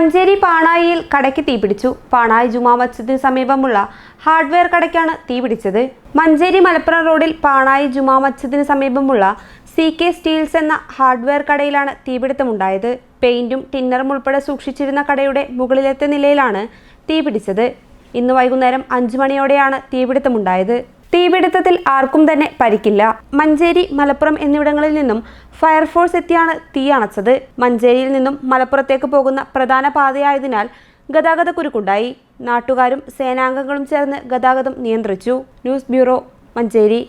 Manjeri പാണായിയിൽ കടയ്ക്ക് തീപിടിച്ചു പാണായി ജുമാ മസ്ജിദിന് സമീപമുള്ള ഹാർഡ്വെയർ കടയ്ക്കാണ് തീപിടിച്ചത് മഞ്ചേരി മലപ്പുറം റോഡിൽ പാണായി ജുമാ മസ്ജിദിന് സമീപമുള്ള സി കെ സ്റ്റീൽസ് എന്ന ഹാർഡ്വെയർ കടയിലാണ് തീപിടുത്തമുണ്ടായത്. പെയിന്റും ടിന്നറും ഉൾപ്പെടെ സൂക്ഷിച്ചിരുന്ന കടയുടെ മുകളിലത്തെ നിലയിലാണ് തീപിടിച്ചത് ഇന്ന് വൈകുന്നേരം അഞ്ചു മണിയോടെയാണ് തീപിടുത്തമുണ്ടായത്. തീപിടുത്തത്തിൽ ആർക്കും തന്നെ പരിക്കില്ല. മഞ്ചേരി മലപ്പുറം എന്നിവിടങ്ങളിൽ നിന്നും ഫയർഫോഴ്സ് എത്തിയാണ് തീ അണച്ചത് മഞ്ചേരിയിൽ നിന്നും മലപ്പുറത്തേക്ക് പോകുന്ന പ്രധാന പാതയായതിനാൽ ഗതാഗത കുരുക്കുണ്ടായി. നാട്ടുകാരും സേനാംഗങ്ങളും ചേർന്ന് ഗതാഗതം നിയന്ത്രിച്ചു. News bureau Manjeri.